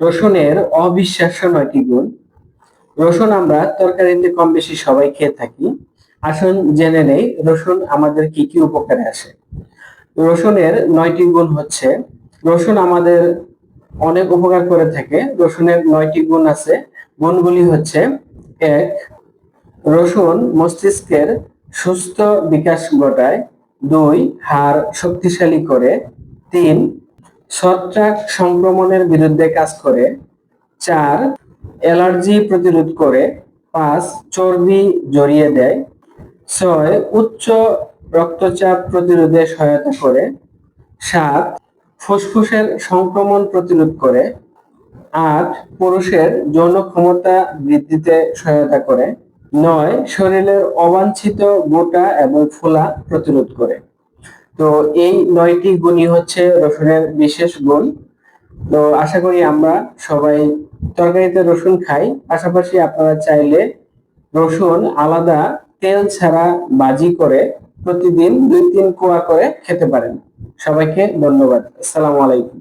রসুনের অবিশ্বাস্য নয়টি গুণ। রসুন আমরা তরকারিতে কম বেশি সবাই খেয়ে থাকি। আসুন জেনে নেই রসুন আমাদের কি কি উপকারে আসে। রসুনের নয়টি গুণ হচ্ছে, রসুন আমাদের অনেক উপকার করে থাকে। রসুনের নয়টি গুণ আছে। গুণগুলি হচ্ছে, এক, রসুন মস্তিষ্কের সুস্থ বিকাশ ঘটায়। দুই, হাড় শক্তিশালী করে। তিন ছত্রাক সংক্রমণের বিরুদ্ধে কাজ করে। চার, অ্যালার্জি প্রতিরোধ করে। পাঁচ, চর্বি জড়িয়ে দেয়। ছয়, উচ্চ রক্তচাপ প্রতিরোধে সহায়তা করে। সাত, ফুসফুসের সংক্রমণ প্রতিরোধ করে। আট, পুরুষের যৌন ক্ষমতা বৃদ্ধিতে সহায়তা করে। নয়, শরীরের অবাঞ্ছিত গোটা এবং ফোলা প্রতিরোধ করে। তো এই নয়টি গুণই হচ্ছে রসুনের বিশেষ গুণ। তো আশা করি আমরা সবাই তরকারিতে রসুন খাই। পাশাপাশি আপনারা চাইলে রসুন আলাদা তেল ছাড়া বাজি করে প্রতিদিন দুই তিন কোয়া করে খেতে পারেন। সবাইকে ধন্যবাদ। আসসালামু আলাইকুম।